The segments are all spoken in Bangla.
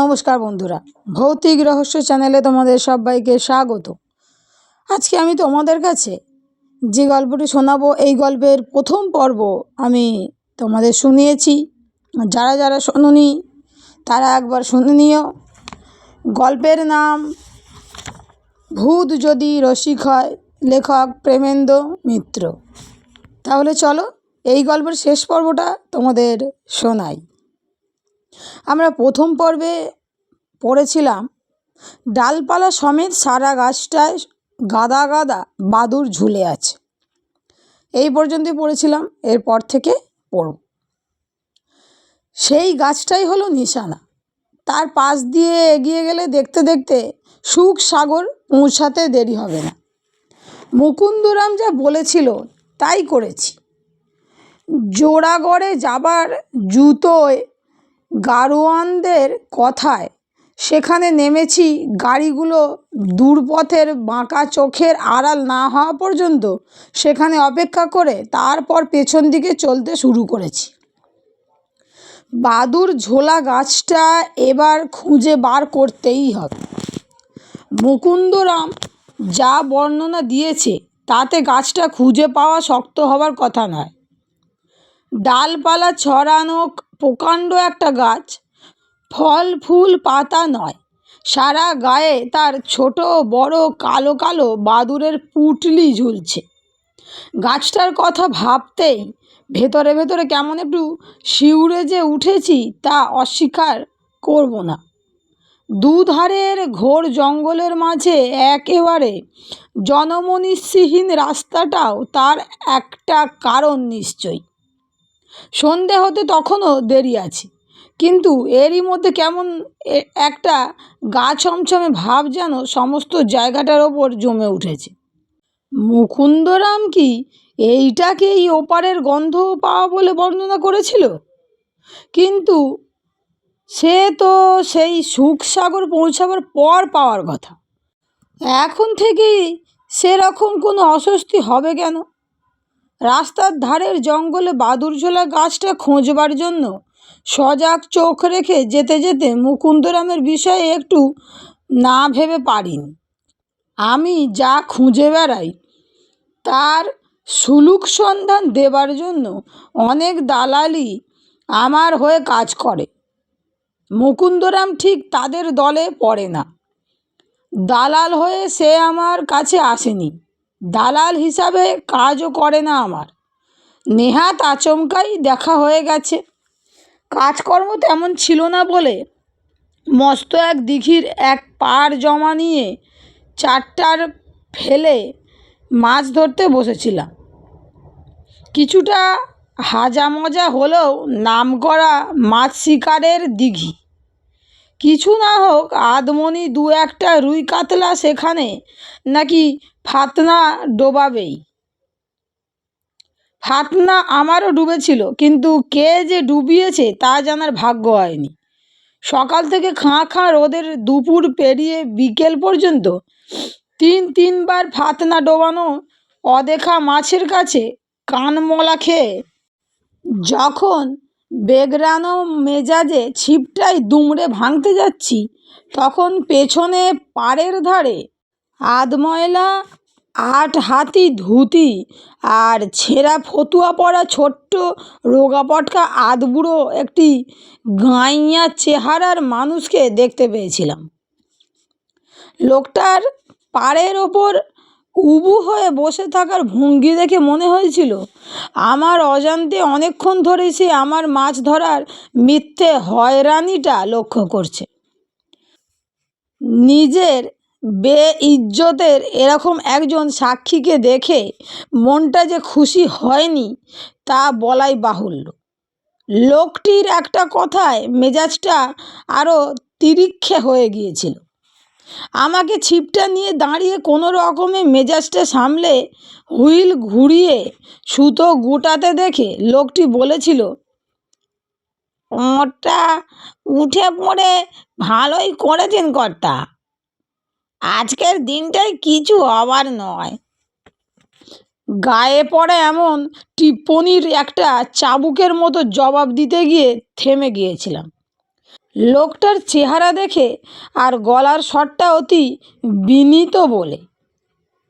নমস্কার বন্ধুরা, ভৌতিক রহস্য চ্যানেলে তোমাদের সবাইকে স্বাগত। আজকে আমি তোমাদের কাছে যে গল্পটি শোনাবো, এই গল্পের প্রথম পর্ব আমি তোমাদের শুনিয়েছি। যারা যারা শোনোনি, তারা একবার শুনে নিও। গল্পের নাম ভূত যদি রসিক হয়, লেখক প্রেমেন্দ্র মিত্র। তাহলে চলো এই গল্পের শেষ পর্বটা তোমাদের শোনাই। আমরা প্রথম পর্বে পড়েছিলাম, ডালপালা সমেত সারা গাছটায় গাদা গাদা বাদুর ঝুলে আছে। এই পর্যন্তই পড়েছিলাম, এরপর থেকে পড়ব। সেই গাছটাই হলো নিশানা। তার পাশ দিয়ে এগিয়ে গেলে দেখতে দেখতে সুখ সাগর পৌঁছাতে দেরি হবে না। মুকুন্দরাম যা বলেছিল তাই করেছি। জোড়াগড়ে যাবার জুতোয় গাড়োয়ানদের কথায়, সেখানে নেমেছি গাড়িগুলো দূরপথের বাঁকা চোখের আড়াল না হওয়া পর্যন্ত সেখানে অপেক্ষা করে তারপর পেছন দিকে চলতে শুরু করেছি। বাদুর ঝোলা গাছটা এবার খুঁজে বার করতেই হবে। মুকুন্দরাম যা বর্ণনা দিয়েছে, তাতে গাছটা খুঁজে পাওয়া শক্ত হবার কথা নয়। ডালপালা ছড়ানো প্রকাণ্ড একটা গাছ। ফল, ফুল, পাতা নয়। সারা গায়ে তার ছোট, বড়, কালো কালো বাদুরের পুটলি ঝুলছে। গাছটার কথা ভাবতেই ভেতরে ভেতরে কেমন একটু শিউরে যে উঠেছি তা অস্বীকার করব না। দুধারের ঘোর জঙ্গলের মাঝে একেবারে জনমনীষীহীন রাস্তাটাও তার একটা কারণ নিশ্চয়ই। সন্ধে হতে তখনও দেরি আছে। কিন্তু এরই মধ্যে কেমন একটা গা ছমছমে ভাব যেন সমস্ত জায়গাটার ওপর জমে উঠেছে। মুকুন্দরাম কি এইটাকেই ওপারের গন্ধ পাওয়া বলে বর্ণনা করেছিল? কিন্তু সে তো সেই সুখসাগর পৌঁছাবার পর পাওয়ার কথা। এখন থেকেই সেরকম কোনো অস্বস্তি হবে কেন? রাস্তার ধারের জঙ্গলে বাদুরঝোলা গাছটা খোঁজবার জন্য সজাগ চোখ রেখে যেতে যেতে মুকুন্দরামের বিষয়ে একটু না ভেবে পারিনি। আমি যা খুঁজে বেড়াই, তার সুলুক সন্ধান দেবার জন্য অনেক দালালি আমার হয়ে কাজ করে। মুকুন্দরাম ঠিক তাদের দলে পড়ে না। দালাল হয়ে সে আমার কাছে আসেনি। দালাল হিসাবে কাজও করে না আমার। নেহাত আচমকাই দেখা হয়ে গেছে। কাজকর্ম তেমন ছিল না বলে মস্ত এক দিঘির এক পাড় জমা নিয়ে চারটার ফেলে মাছ ধরতে বসেছিলাম। কিছুটা হাজা মজা হলেও নাম করা মাছ শিকারের দিঘি। কিছু না হোক আধমনি দু একটা রুই কাতলা সেখানে নাকি ফাতনা ডোবাবেই। ফাতনা আমারও ডুবেছিল, কিন্তু কে যে ডুবিয়েছে তা জানার ভাগ্য হয়নি। সকাল থেকে খাঁ খাঁ রোদের দুপুর পেরিয়ে বিকেল পর্যন্ত তিন তিনবার ফাতনা ডোবানো অদেখা মাছের কাছে কানমলা খেয়ে যখন বেগরানো মেজাজে ছিপটাই দুমড়ে ভাঙতে যাচ্ছি, তখন পেছনে পাড়ের ধারে আধময়লা আট হাতি ধুতি আর ছেঁড়া ফতুয়া পরা ছোট্ট রোগা পটকা আধবুড়ো একটি গাঁইয়া চেহারার মানুষকে দেখতে পেয়েছিলাম। লোকটার পাড়ের ওপর উবু হয়ে বসে থাকার ভঙ্গি দেখে মনে হয়েছিল, আমার অজান্তে অনেকক্ষণ ধরে সে আমার মাছ ধরার মিথ্যে হয়রানিটা লক্ষ্য করছে। নিজের বেইজ্জতের এরকম একজন সাক্ষীকে দেখে মনটা যে খুশি হয়নি, তা বলাই বাহুল্য। লোকটির একটা কথায় মেজাজটা আরও তিরিক্ষে হয়ে গিয়েছিল। আমাকে ছিপটা নিয়ে দাঁড়িয়ে কোনো রকমে মেজাজটা সামলে হুইল ঘুরিয়ে সুতো গুটাতে দেখে লোকটি বলেছিল, ওটা উঠে পড়ে ভালোই করেছেন কর্তা। আজকের দিনটাই কিছু হবার নয়। গায়ে পড়ে এমন টিপ্পনির একটা চাবুকের মতো জবাব দিতে গিয়ে থেমে গিয়েছিলাম। লোকটার চেহারা দেখে আর গলার স্বরটা অতি বিনীত বলে।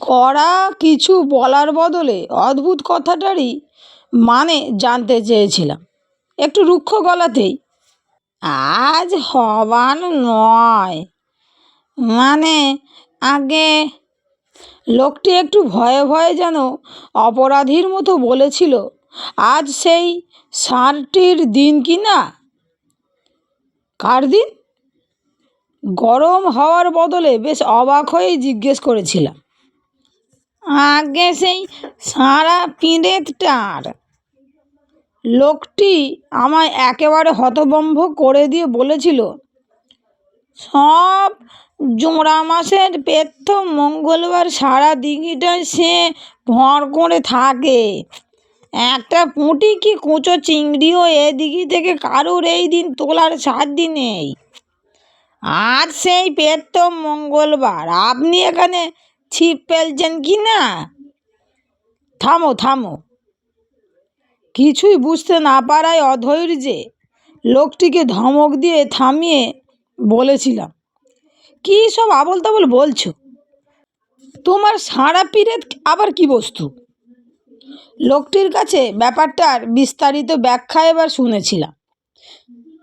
কড়া কিছু বলার বদলে অদ্ভুত কথাটারই মানে জানতে চেয়েছিলাম। একটু রুক্ষ গলাতেই, আজ হবার নয়। মানে আগে লোকটি একটু ভয়ে ভয়ে যেন অপরাধীর মতো বলেছিল, আজ সেই ষাঁড়টির দিন কি না? কার দিন? গরম হওয়ার বদলে বেশ অবাক হয়েই জিজ্ঞেস করেছিলাম। আগে সেই সারা পিঁড়েতটার লোকটি আমায় একেবারে হতভম্ব করে দিয়ে বলেছিল, সব জোড়া মাসের প্রথম মঙ্গলবার সারা দিঘিটায় সে ভর করে থাকে। একটা পুঁটি কি কুঁচো চিংড়িও এ দিঘি থেকে কারুর এই দিন তোলার সাধ্যি নেই? আজ সেই প্রথম মঙ্গলবার। আপনি এখানে ছিপ ফেলছেন কি না? থামো থামো। কিছুই বুঝতে না পারায় অধৈর্যে লোকটিকে ধমক দিয়ে থামিয়ে বলেছিলাম, কী সব আবল তাবল বলছো? তোমার সারা পিরেত আবার কি বস্তু? লোকটির কাছে ব্যাপারটার বিস্তারিত ব্যাখ্যা এবার শুনেছিলাম।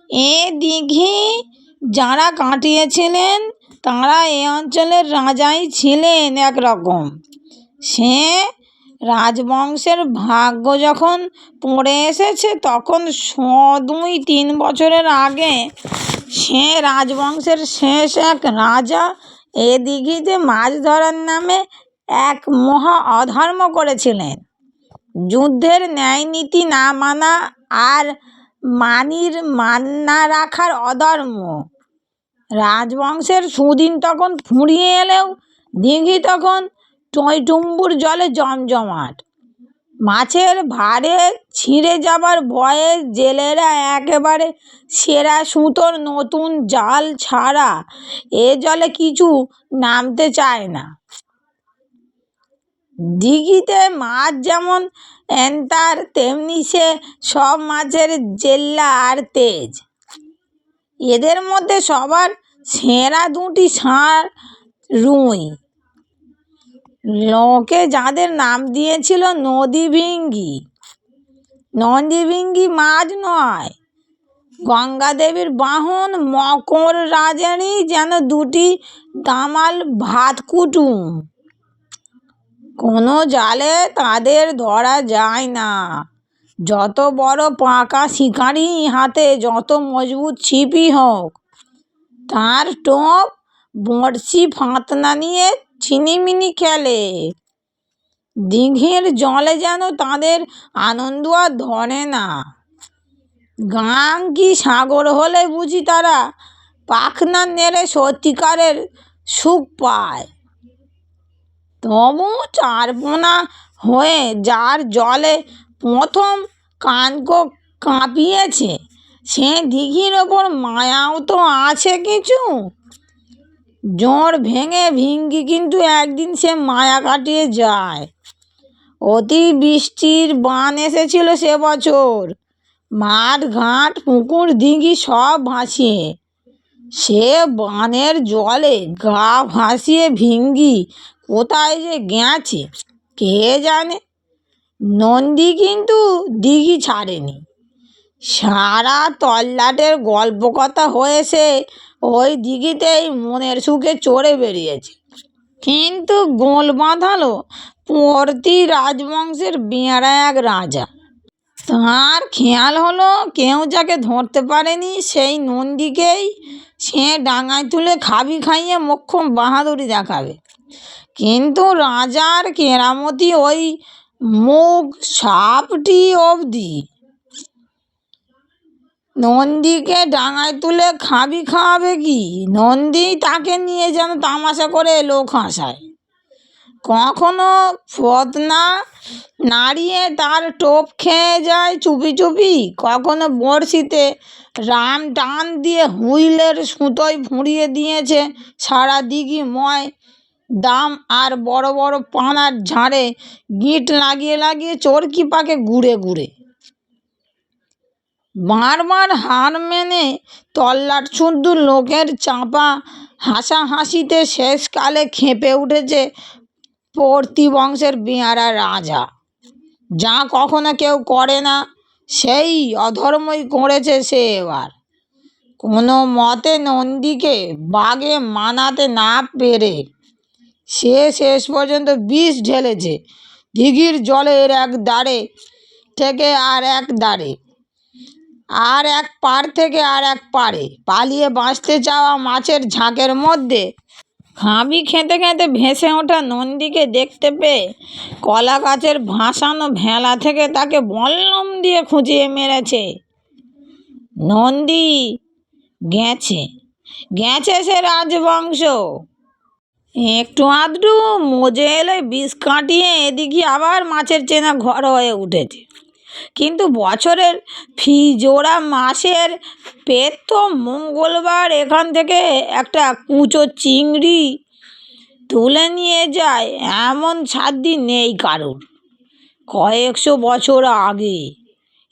এ দিঘি যারা কাটিয়েছিলেন, তারা এ অঞ্চলের রাজাই ছিলেন একরকম। সে রাজবংশের ভাগ্য যখন পড়ে এসেছে, তখন শ দুই তিন বছরের আগে সে রাজবংশের শেষ এক রাজা এ মাছ ধরার নামে এক মহা অধর্ম করেছিলেন। যুদ্ধের ন্যায় নীতি না মানা আর মানির মান না রাখার অধর্ম। রাজবংশের সুদিন তখন ফুঁড়িয়ে এলেও দিঘি তখন টইটুম্বুর জলে জমজমাট। মাছের ভারে ছিঁড়ে যাবার ভয়ে জেলেরা একেবারে সেরা সুতোর নতুন জাল ছাড়া এ জলে কিছু নামতে চায় না। দিঘিতে মাছ যেমন এন্তার তেমনি সে সব মাছের জেল্লা আর তেজ। এদের মধ্যে সবার সেরা দুটি ষাঁড় রুই। লোকে যাদের নাম দিয়েছিল নদী ভিঙ্গি নদী ভিঙ্গি মাছ নয় গঙ্গা দেবীর বাহন মকর রাজারই যেন দুটি দামাল ভাত কুটুম কোনো জালে তাদের ধরা যায় না। যত বড় পাকা শিকারি হাতে যত মজবুত ছিপই হোক, তার টোপ বড়শি ফাঁতনা নিয়ে ছিনিমিনি খেলে। দিঘির জলে যেন তাদের আনন্দ আর ধরে না। গাং কি সাগর হলে বুঝি তারা পাখনা নেড়ে সত্যিকারের সুখ পায়। তবু চারপোনা হয়ে যার জলে প্রথম কানকো কাঁপিয়েছে। সে দিঘির ওপর মায়াও তো আছে কিছু? জোর ভেঙে ভিঙ্গি কিন্তু একদিন সে মায়া কাটিয়ে যায়। অতি বৃষ্টির বান এসেছিল সে বছর। মাঠ, ঘাট, পুকুর, দিঘি সব ভাসিয়ে। সে বানের জলে গা ভাসিয়ে ভিঙ্গি কোথায় যে গেছে কে জানে? নন্দী কিন্তু দিঘি ছাড়েনি। সারা তল্লাটের গল্প কথা হয়েছে ওই দিঘিতেই মনের সুখে চড়ে বেরিয়েছে। কিন্তু গোল বাঁধালো পরতি রাজবংশের বেঁড়া এক রাজা। তার খেয়াল হলো কেউ যাকে ধরতে পারেনি সেই নন্দীকেই। সে ডাঙায় তুলে খাবি খাইয়ে মোক্ষম বাহাদুরি দেখাবে। কিন্তু রাজার কেরামতি ওই মুখ সাপটি অবধি। নন্দীকে ডাঙায় তুলে খাবি খাওয়াবে কি? নন্দী তাকে নিয়ে যেন তামাশা করে লোক হাসায়। কখনো ফতনা নাড়িয়ে তার টোপ খেয়ে যায় চুপি চুপি, কখনো বড়শিতে রাম টান দিয়ে হুইলের সুতোয় ফুঁড়িয়ে দিয়েছে সারা দিঘি ময় দাম আর বড় বড় পানার ঝাড়ে গিঁট লাগিয়ে লাগিয়ে চরকি পাকে ঘুরে ঘুরে। বারবার হার মেনে তল্লাট শুদ্ধ লোকের চাপা হাসাহাসিতে শেষকালে খেপে উঠেছে বংশের বেয়ারা রাজা। যা কখনো কেউ করে না, সেই অধর্মই করেছে সে এবার। কোনো মতে নন্দীকে বাগে মানাতে না পেরে সে শেষ পর্যন্ত বিষ ঢেলেছে। দিঘির জলের এক দাঁড়ে থেকে আর এক দাঁড়ে আর এক পাড় থেকে আর এক পাড়ে পালিয়ে বাঁচতে চাওয়া মাছের ঝাঁকের মধ্যে হাঁবি খেতে খেতে ভেসে ওঠা নন্দীকে দেখতে পেয়ে কলা গাছের ভাসানো ভেলা থেকে তাকে বল্লম দিয়ে খুঁচিয়ে মেরেছে। নন্দী গেছে গেছে সে রাজবংশ। একটু আধটু মজে এলে বিষ কাটিয়ে এদিকে আবার মাছের চেনা ঘর হয়ে উঠেছে। কিন্তু বছরের ফি জোড়া মাসের পেট তো মঙ্গলবার এখান থেকে একটা কুঁচো চিংড়ি তুলে নিয়ে যায়, এমন সাধ্যি নেই কারোর। কয়েকশো বছর আগে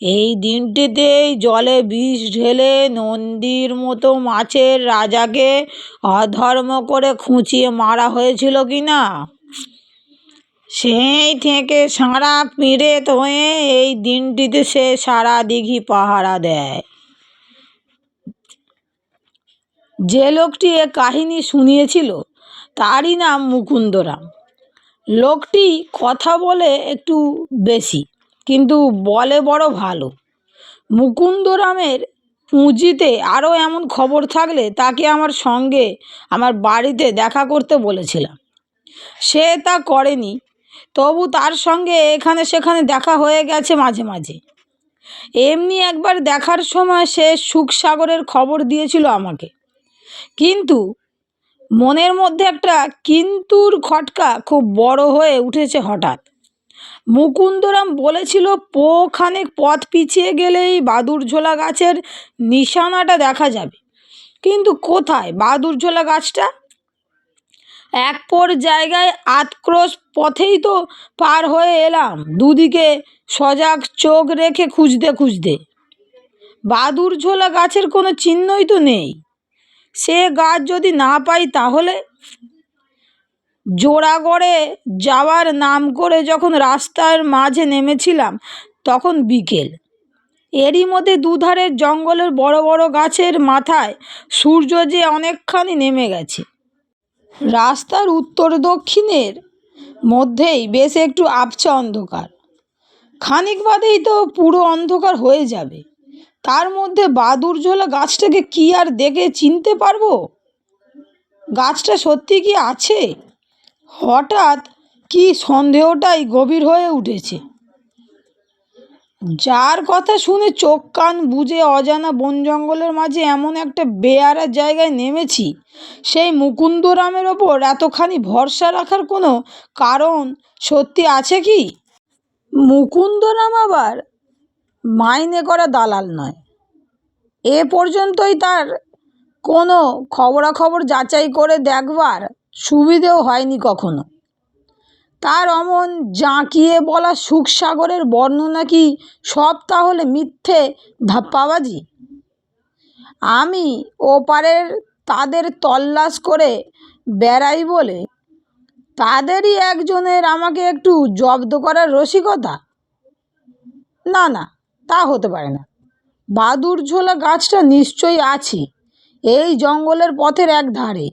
এই দিনটিতেই জলে বিষ ঢেলে নন্দীর মতো মাছের রাজাকে অধর্ম করে খুঁচিয়ে মারা হয়েছিল কি না সেই থেকে সারা পিড়েত হয়ে এই দিনটিতে সে সারা দিঘি পাহারা দেয়। যে লোকটি এ কাহিনী শুনিয়েছিল, তারই নাম মুকুন্দরাম। লোকটি কথা বলে একটু বেশি। কিন্তু বলে বড় ভালো। মুকুন্দরামের পুঁজিতে আরও এমন খবর থাকলে তাকে আমার সঙ্গে আমার বাড়িতে দেখা করতে বলেছিলাম। সে তা করেনি, তবু তার সঙ্গে এখানে সেখানে দেখা হয়ে গেছে মাঝে মাঝে। এমনি একবার দেখার সময় সে সুখসাগরের খবর দিয়েছিল আমাকে। কিন্তু মনের মধ্যে একটা কিন্তুর খটকা খুব বড় হয়ে উঠেছে হঠাৎ। মুকুন্দরাম বলেছিল পো খানেক পথ পিছিয়ে গেলেই বাদুরঝোলা গাছের নিশানাটা দেখা যাবে। কিন্তু কোথায় বাদুরঝোলা গাছটা? এক পর জায়গায় আতক্রোশ পথেই তো পার হয়ে এলাম। দুদিকে সজাগ চোখ রেখে খুঁজতে খুঁজতে। বাদুরঝোলা গাছের কোনো চিহ্নই তো নেই। সে গাছ যদি না পাই তাহলে? জোড়াগড়ে যাওয়ার নাম করে যখন রাস্তার মাঝে নেমেছিলাম, তখন বিকেল। এরই মধ্যে দুধারের জঙ্গলের বড় বড় গাছের মাথায় সূর্য যে অনেকখানি নেমে গেছে। রাস্তার উত্তর দক্ষিণের মধ্যেই বেশ একটু আবছা অন্ধকার। খানিক বাদেই তো পুরো অন্ধকার হয়ে যাবে। তার মধ্যে বাদুর ঝোলা গাছটাকে কি আর দেখে চিনতে পারব? গাছটা সত্যি কি আছে? হঠাৎ কি সন্দেহটাই গভীর হয়ে উঠেছে। যার কথা শুনে চোখ কান বুঝে অজানা বন জঙ্গলের মাঝে এমন একটা বেয়ারা জায়গায় নেমেছি, সেই মুকুন্দরামের ওপর এতখানি ভরসা রাখার কোনো কারণ সত্যি আছে কি? মুকুন্দরাম আবার মাইনে করা দালাল নয়। এ পর্যন্তই তার কোনো খবরাখবর যাচাই করে দেখবার সুবিধেও হয়নি কখনো। তার অমন জাঁকিয়ে বলা সুখসাগরের বর্ণনা কি সব তাহলে মিথ্যে ধাপ্পাবাজি? আমি ওপারের তাদের তল্লাশ করে বেড়াই বলে, তাদেরই একজনের আমাকে একটু জব্দ করার রসিকতা? না না, তা হতে পারে না। বাদুর ঝোলা গাছটা নিশ্চয়ই আছে, এই জঙ্গলের পথের এক ধারে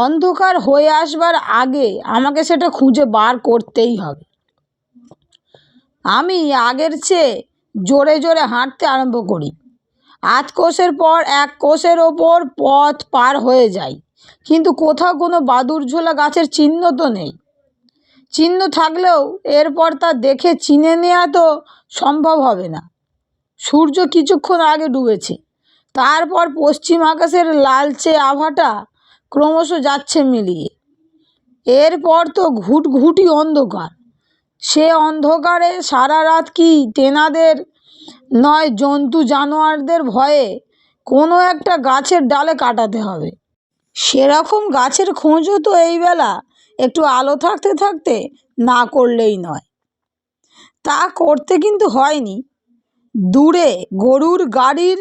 অন্ধকার হয়ে আসবার আগে আমাকে সেটা খুঁজে বার করতেই হবে। আমি আগের চেয়ে জোরে জোরে হাঁটতে আরম্ভ করি। আধ কোষের পর এক কোষের ওপর পথ পার হয়ে যাই, কিন্তু কোথাও কোনো বাদুরঝোলা গাছের চিহ্ন তো নেই। চিহ্ন থাকলেও এরপর তা দেখে চিনে নেওয়া তো সম্ভব হবে না। সূর্য কিছুক্ষণ আগে ডুবেছে, তারপর পশ্চিম আকাশের লালচে আভাটা ক্রমশ যাচ্ছে মিলিয়ে। এরপর তো ঘুটঘুটি অন্ধকার। সে অন্ধকারে সারা রাত কি তেনাদের নয় জন্তু জানোয়ারদের ভয়ে কোনো একটা গাছের ডালে কাটাতে হবে? সেরকম গাছের খোঁজও তো এই বেলা একটু আলো থাকতে থাকতে না করলেই নয়। তা করতে কিন্তু হয়নি। দূরে গরুর গাড়ির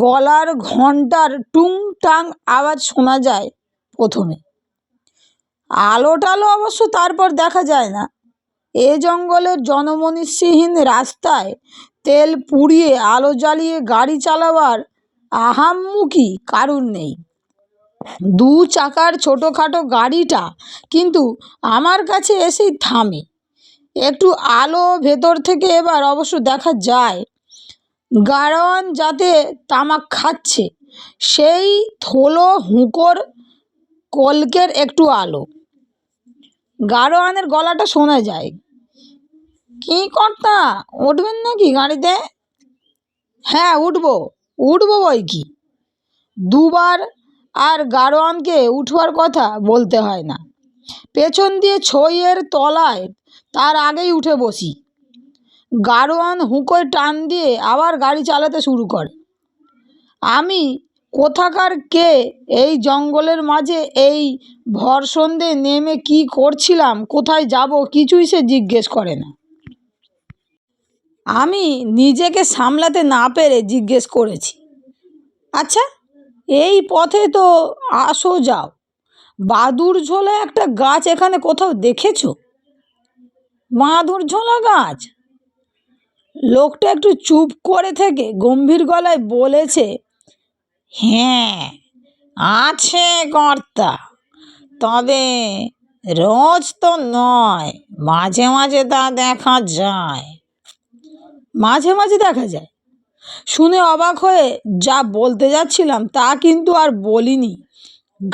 গলার ঘণ্টার টুং টাং আওয়াজ শোনা যায় প্রথমে। আলো টালো অবশ্য তারপর দেখা যায় না। এ জঙ্গলের জনমনীষীহীন রাস্তায় তেল পুড়িয়ে আলো জ্বালিয়ে গাড়ি চালাবার আহাম্মুকি কারুর নেই। দু চাকার ছোটোখাটো গাড়িটা কিন্তু আমার কাছে এসেই থামে। একটু আলো ভেতর থেকে এবার অবশ্য দেখা যায় গাড়োয়ান যাতে তামাক খাচ্ছে। সেই থলো হুঁকোর কলকের একটু আলো। গাড়োয়ানের গলাটা শোনা যায়। কী কর্তা, উঠবেন নাকি গাড়িতে? হ্যাঁ উঠবো। উঠবো বই কি? দুবার আর গাড়োয়ানকে উঠবার কথা বলতে হয় না। পেছন দিয়ে ছইয়ের তলায় তার আগেই উঠে বসি। গাড়োয়ান হুঁকোয় টান দিয়ে আবার গাড়ি চালাতে শুরু করে। আমি কোথাকার কে? এই জঙ্গলের মাঝে এই ভর সন্ধে নেমে কী করছিলাম? কোথায় যাব? কিছুই সে জিজ্ঞেস করে না। আমি নিজেকে সামলাতে না পেরে জিজ্ঞেস করেছি। আচ্ছা এই পথে তো আসো যাও। বাদুর ঝোলা একটা গাছ এখানে কোথাও দেখেছ? বাদুর ঝোলা গাছ? লোকটা একটু চুপ করে থেকে গম্ভীর গলায় বলেছে হ্যাঁ আছে কর্তা। তবে রোজ তো নয়, মাঝে মাঝে তা দেখা যায়। মাঝে মাঝে দেখা যায়। শুনে অবাক হয়ে যা বলতে যাচ্ছিলাম তা কিন্তু আর বলিনি।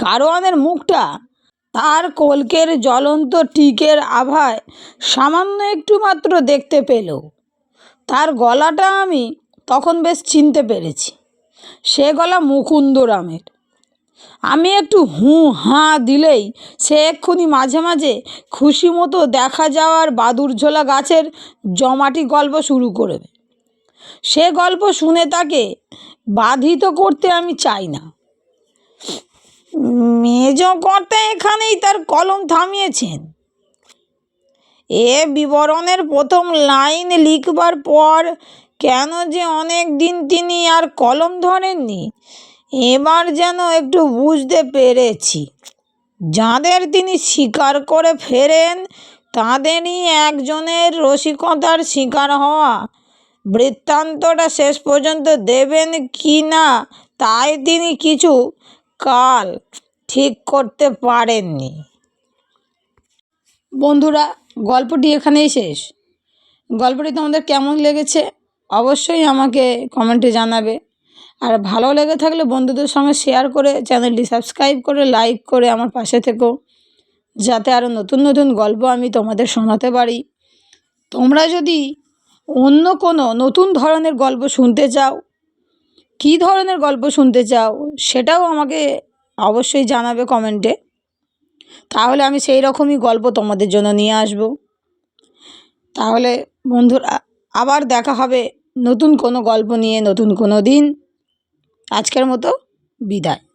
গাড়োয়ানের মুখটা তার কলকের জ্বলন্ত টিকের আভায় সামান্য একটু মাত্র দেখতে পেল। তার গলাটা আমি তখন বেশ চিনতে পেরেছি। সে গলা মুকুন্দরামের আমি একটু হুঁ হাঁ দিলেই সে এক্ষুনি মাঝে মাঝে খুশি মতো দেখা যাওয়ার বাদুরঝোলা গাছের জমাটি গল্প শুরু করবে সে গল্প শুনে তাকে বাধিত করতে আমি চাই না। মেজ কর্তা এখানেই তার কলম থামিয়েছেন। এ বিবরণের প্রথম লাইন লিখবার পর কেন যে অনেক দিন তিনি আর কলম ধরেননি? এবার যেন একটু বুঝতে পেরেছি। যাদের তিনি স্বীকার করে ফেরেন, তাঁদেরই একজনের রসিকতার শিকার হওয়া। বৃত্তান্তটা শেষ পর্যন্ত দেবেন কি না, তাই তিনি কিছু কাল ঠিক করতে পারেননি। বন্ধুরা, গল্পটি এখানেই শেষ। গল্পটি তোমাদের কেমন লেগেছে? অবশ্যই আমাকে কমেন্টে জানাবে। আর ভালো লেগে থাকলে বন্ধুদের সঙ্গে শেয়ার করে চ্যানেলটি সাবস্ক্রাইব করে লাইক করে আমার পাশে থেকো। যাতে আরও নতুন নতুন গল্প আমি তোমাদের শোনাতে পারি। তোমরা যদি অন্য কোনো নতুন ধরনের গল্প শুনতে চাও, কী ধরনের গল্প শুনতে চাও, সেটাও আমাকে অবশ্যই জানাবে কমেন্টে। তাহলে আমি সেই রকমই গল্প তোমাদের জন্য নিয়ে আসব। তাহলে বন্ধুরা, আবার দেখা হবে নতুন কোনো গল্প নিয়ে নতুন কোনো দিন। আজকের মতো বিদায়।